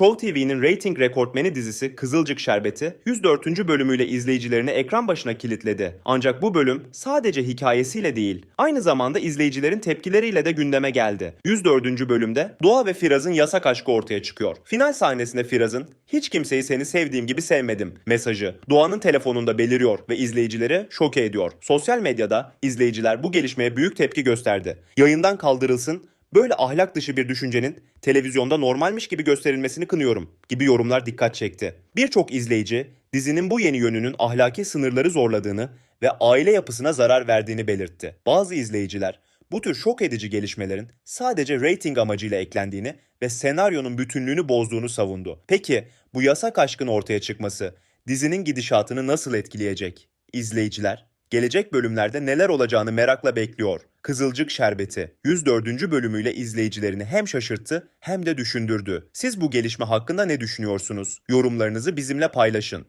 Show TV'nin rating rekortmeni dizisi Kızılcık Şerbeti 104. bölümüyle izleyicilerini ekran başına kilitledi. Ancak bu bölüm sadece hikayesiyle değil, aynı zamanda izleyicilerin tepkileriyle de gündeme geldi. 104. bölümde Doğa ve Firaz'ın yasak aşkı ortaya çıkıyor. Final sahnesinde Firaz'ın hiç kimseyi seni sevdiğim gibi sevmedim mesajı Doğan'ın telefonunda beliriyor ve izleyicileri şoke ediyor. Sosyal medyada izleyiciler bu gelişmeye büyük tepki gösterdi. Yayından kaldırılsın, böyle ahlak dışı bir düşüncenin televizyonda normalmiş gibi gösterilmesini kınıyorum gibi yorumlar dikkat çekti. Birçok izleyici dizinin bu yeni yönünün ahlaki sınırları zorladığını ve aile yapısına zarar verdiğini belirtti. Bazı izleyiciler bu tür şok edici gelişmelerin sadece rating amacıyla eklendiğini ve senaryonun bütünlüğünü bozduğunu savundu. Peki bu yasak aşkın ortaya çıkması dizinin gidişatını nasıl etkileyecek? İzleyiciler gelecek bölümlerde neler olacağını merakla bekliyor. Kızılcık Şerbeti 104. bölümüyle izleyicilerini hem şaşırttı hem de düşündürdü. Siz bu gelişme hakkında ne düşünüyorsunuz? Yorumlarınızı bizimle paylaşın.